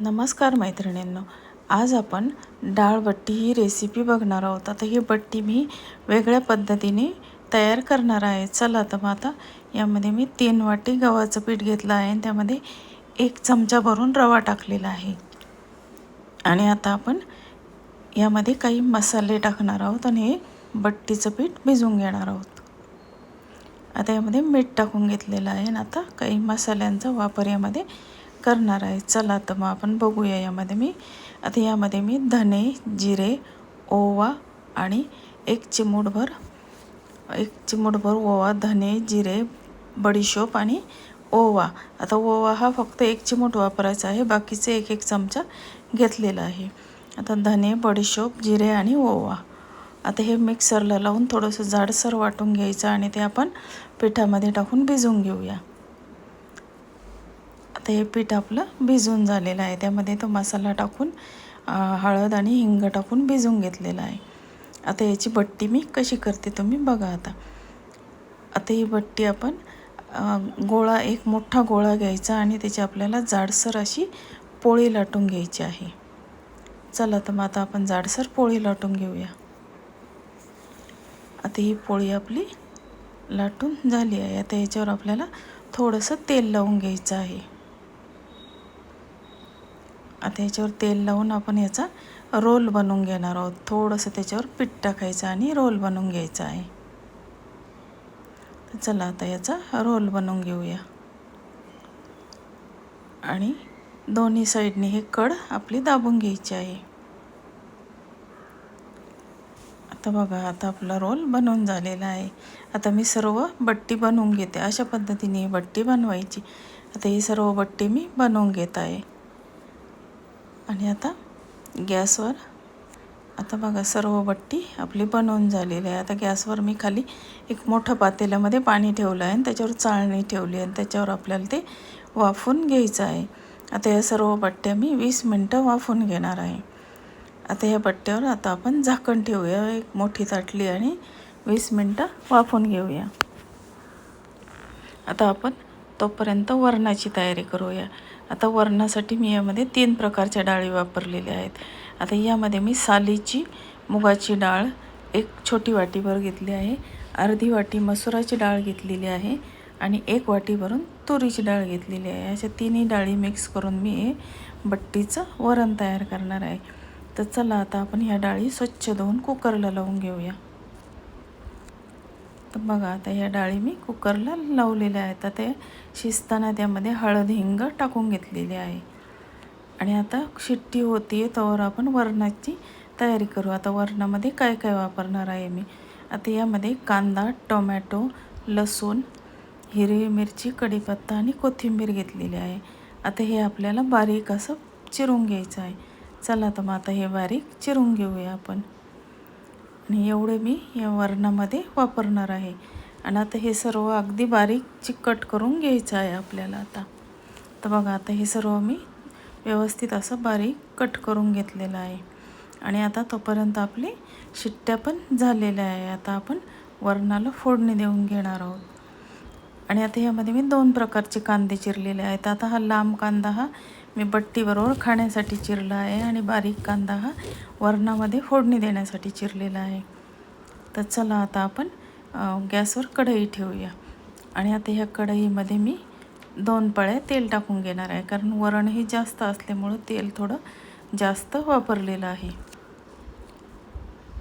नमस्कार मैत्रिणींनो. आज आपण डाळ बट्टी ही रेसिपी बघणार आहोत. आता ही बट्टी मी वेगळ्या पद्धतीने तयार करणार आहे. चला तर मग आता यामध्ये मी तीन वाटी गव्हाचं पीठ घेतलं आहे आणि त्यामध्ये एक चमचा भरून रवा टाकलेला आहे. आणि आता आपण यामध्ये काही मसाले टाकणार आहोत आणि हे बट्टीचं पीठ भिजवून घेणार आहोत. आता यामध्ये मीठ टाकून घेतलेलं आहे आणि आता काही मसाल्यांचा वापर यामध्ये करणार आहे. चला तर मग आपण बघूया यामध्ये मी. आता यामध्ये मी धने जिरे ओवा आणि एक चिमूटभर एक चिमूटभर ओवा धने जिरे बडीशोप आणि ओवा. आता ओवा हा फक्त एक चिमूट वापरायचा आहे. बाकीचे एक एक चमचा घेतलेला आहे. आता धने बडीशोप जिरे आणि ओवा. आता हे मिक्सरला लावून थोडंसं जाडसर वाटून घ्यायचं आणि ते आपण पिठामध्ये टाकून भिजवून घेऊया. आता हे पीठ आपलं भिजून झालेलं आहे. त्यामध्ये तो मसाला टाकून हळद आणि हिंग टाकून भिजवून घेतलेला आहे. आता याची बट्टी मी कशी करते तुम्ही बघा आता. आता ही बट्टी आपण गोळा एक मोठा गोळा घ्यायचा आणि त्याची आपल्याला जाडसर अशी पोळी लाटून घ्यायची आहे. चला तर मग आता आपण जाडसर पोळी लाटून घेऊया. आता ही पोळी आपली लाटून झाली आहे. आता याच्यावर आपल्याला थोडंसं तेल लावून घ्यायचं आहे. आता याच्यावर तेल लावून आपण याचा रोल बनवून घेणार आहोत. थोडंसं त्याच्यावर पीठ टाकायचं आणि रोल बनवून घ्यायचा आहे. चला आता याचा रोल बनवून घेऊया. आणि दोन्ही साईडने हे कड आपली दाबून घ्यायची आहे. आता बघा आता आपला रोल बनवून झालेला आहे. आता मी सर्व बट्टी बनवून घेते. अशा पद्धतीने ही बट्टी बनवायची. आता ही सर्व बट्टी मी बनवून घेत आहे. आणि आता गॅसवर आता बघा सर्व बट्टी आपली बनवून झालेली आहे. आता गॅसवर मी खाली एक मोठं पातेल्यामध्ये पाणी ठेवलं आहे आणि त्याच्यावर चाळणी ठेवली आणि त्याच्यावर आपल्याला ते वाफून घ्यायचं आहे. आता या सर्व बट्ट्या मी वीस मिनटं वाफून घेणार आहे. आता या बट्ट्यावर आता आपण झाकण ठेवूया. एक मोठी ताटली आणि वीस मिनटं वाफून घेऊया. आता आपण तोपर्यंत वरणाची तयारी करूया. आता वरणासाठी मी यामध्ये तीन प्रकारच्या डाळी वापरलेल्या आहेत. आता यामध्ये मी सालीची मुगाची डाळ एक छोटी वाटीभर घेतली आहे अर्धी वाटी मसुराची डाळ घेतलेली आहे आणि एक वाटी भरून तुरीची डाळ घेतलेली आहे. अशा तिन्ही डाळी मिक्स करून मी हे बट्टीचं वरण तयार करणार आहे. तर चला आता आपण ह्या डाळी स्वच्छ धुवून कुकरला लावून घेऊया. तर बघा आता या डाळी मी कुकरला लावलेल्या आहेत. आता ते शिजताना त्यामध्ये हळद हिंग टाकून घेतलेली आहे. आणि आता शिट्टी होती आहे त्यावर आपण वरणाची तयारी करू. आता वरणामध्ये काय काय वापरणार आहे मी? आता यामध्ये कांदा टोमॅटो लसूण हिरवी मिरची कढीपत्ता आणि कोथिंबीर घेतलेली आहे. आता हे आपल्याला बारीक असं चिरून घ्यायचं आहे. चला तर मग आता हे बारीक चिरून घेऊया आपण. आणि एवढे मी या वरणामध्ये वापरणार आहे. आणि आता हे सर्व अगदी बारीक चिकट करून घ्यायचं आहे आपल्याला आता. तर बघा आता हे सर्व मी व्यवस्थित असं बारीक कट करून घेतलेलं आहे. आणि आता तोपर्यंत आपली शिट्ट्या पण झालेल्या आहे. आता आपण वरणाला फोडणी देऊन घेणार आहोत. आणि आता ह्यामध्ये मी दोन प्रकारचे कांदे चिरलेले आहेत. आता हा लांब कांदा हा मी बट्टीबरोबर खाण्यासाठी चिरला आहे आणि बारीक कांदा हा वरणामध्ये फोडणी देण्यासाठी चिरलेला आहे. तर चला आता आपण गॅसवर कढई ठेवूया. आणि आता ह्या कढईमध्ये मी दोन पळ्या तेल टाकून घेणार आहे कारण वरणही जास्त असल्यामुळं तेल थोडं जास्त वापरलेलं आहे.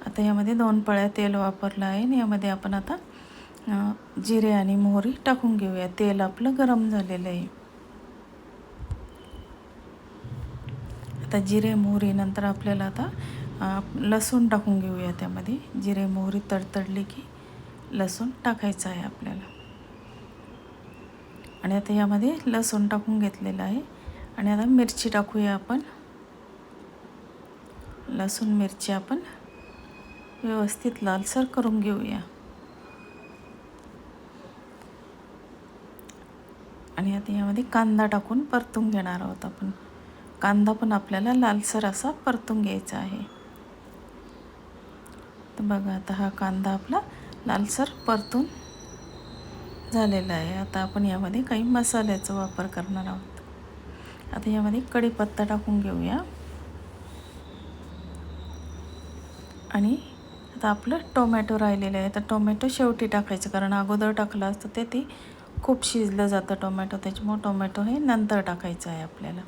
आता यामध्ये दोन पळ्या तेल वापरलं आहे आणि यामध्ये आपण आता जिरे आणि मोहरी टाकून घेऊया. तेल आपलं गरम झालेलं आहे. आता जिरे मोहरी नंतर आपल्याला आता लसूण टाकून घेऊया त्यामध्ये. जिरे मोहरी तडतडली की लसूण टाकायचं आहे आपल्याला. आणि आता यामध्ये लसूण टाकून घेतलेलं आहे. आणि आता मिरची टाकूया आपण. लसूण मिरची आपण व्यवस्थित लालसर करून घेऊया. आणि आता यामध्ये कांदा टाकून परतून घेणार आहोत आपण. कांदा पण आपल्याला लालसर असा परतून घ्यायचा आहे. तर बघा आता हा कांदा आपला लालसर परतून झालेला आहे. आता आपण यामध्ये काही मसाल्याचा वापर करणार आहोत. आता यामध्ये कढीपत्ता टाकून घेऊया. आणि आता आपलं टोमॅटो राहिलेलं आहे. तर टोमॅटो शेवटी टाकायचं कारण अगोदर टाकलं असतं ते ती खूप शिजलं जातं टोमॅटो. त्याच्यामुळं टोमॅटो हे नंतर टाकायचं आहे आपल्याला.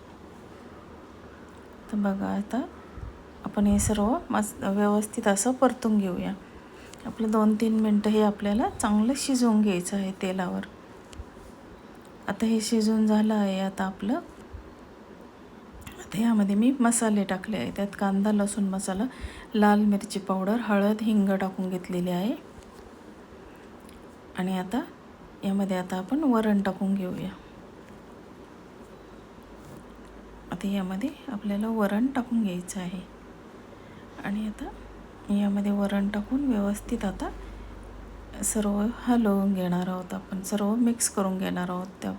तर बघा आता आपण हे सर्व मस् व्यवस्थित असं परतून घेऊया. आपलं दोन तीन मिनटं हे आपल्याला चांगलं शिजवून घ्यायचं आहे तेलावर. आता हे शिजून झालं आहे आता आपलं. आता यामध्ये मी मसाले टाकले आहे त्यात कांदा लसूण मसाला लाल मिरची पावडर हळद हिंग टाकून घेतलेली आहे. आणि आता यामध्ये आता आपण वरण टाकून घेऊया. आता यामध्ये आपल्याला वरण टाकून घ्यायचं आहे. आणि आता यामध्ये वरण टाकून व्यवस्थित आता सर्व हलवून घेणार आहोत आपण सर्व मिक्स करून घेणार आहोत त्या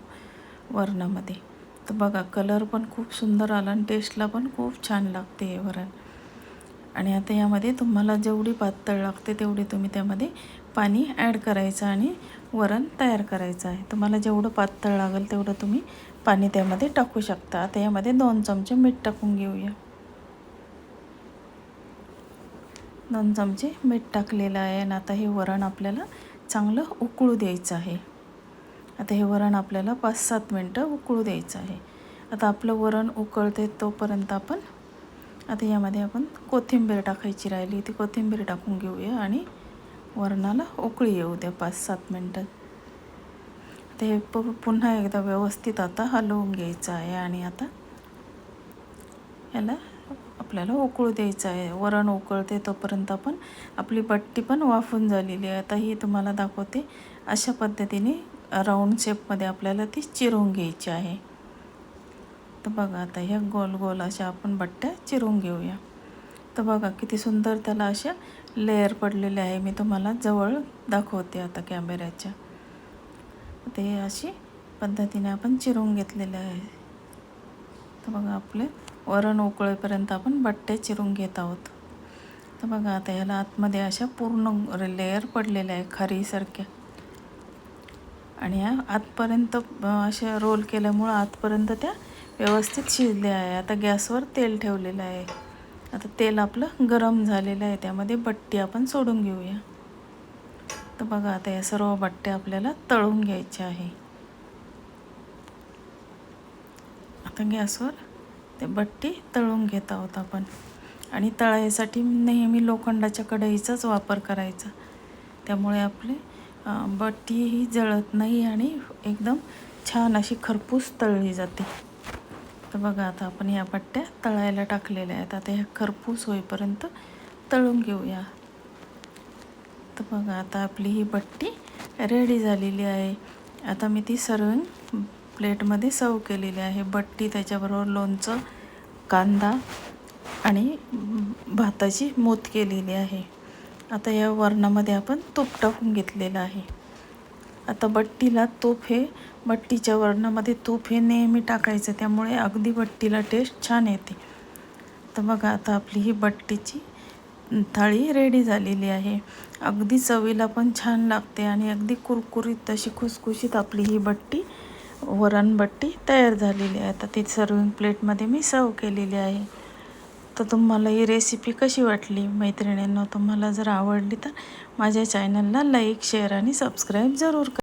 वरणामध्ये. तर बघा कलर पण खूप सुंदर आला आणि टेस्टला पण खूप छान लागते हे वरण. आणि आता यामध्ये तुम्हाला जेवढी पातळ लागते तेवढी तुम्ही त्यामध्ये पाणी ॲड करायचं आणि वरण तयार करायचं आहे. तुम्हाला जेवढं पातळ लागेल तेवढं तुम्ही पाणी त्यामध्ये टाकू शकता. आता यामध्ये दोन चमचे मीठ टाकून घेऊया. दोन चमचे मीठ टाकलेलं आहे आणि आता हे वरण आपल्याला चांगलं उकळू द्यायचं आहे. आता हे वरण आपल्याला पाच सात मिनटं उकळू द्यायचं आहे. आता आपलं वरण उकळते तोपर्यंत आपण आता यामध्ये आपण कोथिंबीर टाकायची राहिली ती कोथिंबीर टाकून घेऊया आणि वरणाला उकळी येऊ द्या पाच सात मिनटं. ते प पुन्हा एकदा व्यवस्थित आता हलवून घ्यायचं आहे आणि आता याला आपल्याला उकळू द्यायचं आहे. वरण उकळते तोपर्यंत आपण आपली बट्टी पण वाफून झालेली आहे. आता ही तुम्हाला दाखवते. अशा पद्धतीने राऊंड शेपमध्ये आपल्याला ती चिरून घ्यायची आहे. तर बघा आता ह्या गोल गोल अशा आपण बट्ट्या चिरून घेऊया. तर बघा किती सुंदर त्याला अशा लेअर पडलेले आहे. मी तुम्हाला जवळ दाखवते आता कॅमेऱ्याच्या ते अशी पद्धतीने आपण चिरून घेतलेले आहे. तर बघा आपले वरण उकळेपर्यंत आपण बट्टे चिरून घेत आहोत. तर बघा आता ह्याला आतमध्ये अशा पूर्ण लेअर पडलेल्या आहे खारीसारख्या. आणि ह्या आतपर्यंत अशा रोल केल्यामुळं आतपर्यंत त्या व्यवस्थित शिजल्या आहे. आता गॅसवर तेल ठेवलेलं आहे. आता तेल आपलं गरम झालेलं आहे त्यामध्ये बट्टी आपण सोडून घेऊया. तर बघा आता या सर्व बट्ट्या आपल्याला तळून घ्यायच्या आहे. आता गॅसवर ते बट्टी तळून घेत आहोत आपण. आणि तळायसाठी नेहमी लोखंडाच्या कढईचाच वापर करायचा. त्यामुळे आपली बट्टीही जळत नाही आणि एकदम छान अशी खरपूस तळली जाते. तर बघा आता आपण या बट्ट्या तळायला टाकलेल्या आहेत. आता ह्या खरपूस होईपर्यंत तळून घेऊया. तर बघा आता आपली ही बट्टी रेडी झालेली आहे. आता मी ती सर्विंग प्लेटमध्ये सर्व केलेली आहे. बट्टी त्याच्याबरोबर लोणचं कांदा आणि भाताची मूत केलेली आहे. आता या वरणामध्ये आपण तूप टाकून घेतलेलं आहे. आता बट्टीला तूप हे बट्टीच्या वरणामध्ये तूप हे नेहमी टाकायचं त्यामुळे अगदी बट्टीला टेस्ट छान येते. तर बघा आता आपली ही बट्टीची थाळी रेडी झालेली आहे. अगदी चवीला पण छान लागते आणि अगदी कुरकुरीत तशी खुसखुशीत आपली ही बट्टी वरणबट्टी तयार झालेली आहे. आता ती सर्विंग प्लेटमध्ये मी सर्व केलेली आहे. तर तुम्हाला ही रेसिपी कशी वाटली मैत्रिणींना? तुम्हाला जर आवडली तर माझ्या चॅनलला लाईक शेअर आणि सबस्क्राईब जरूर करा.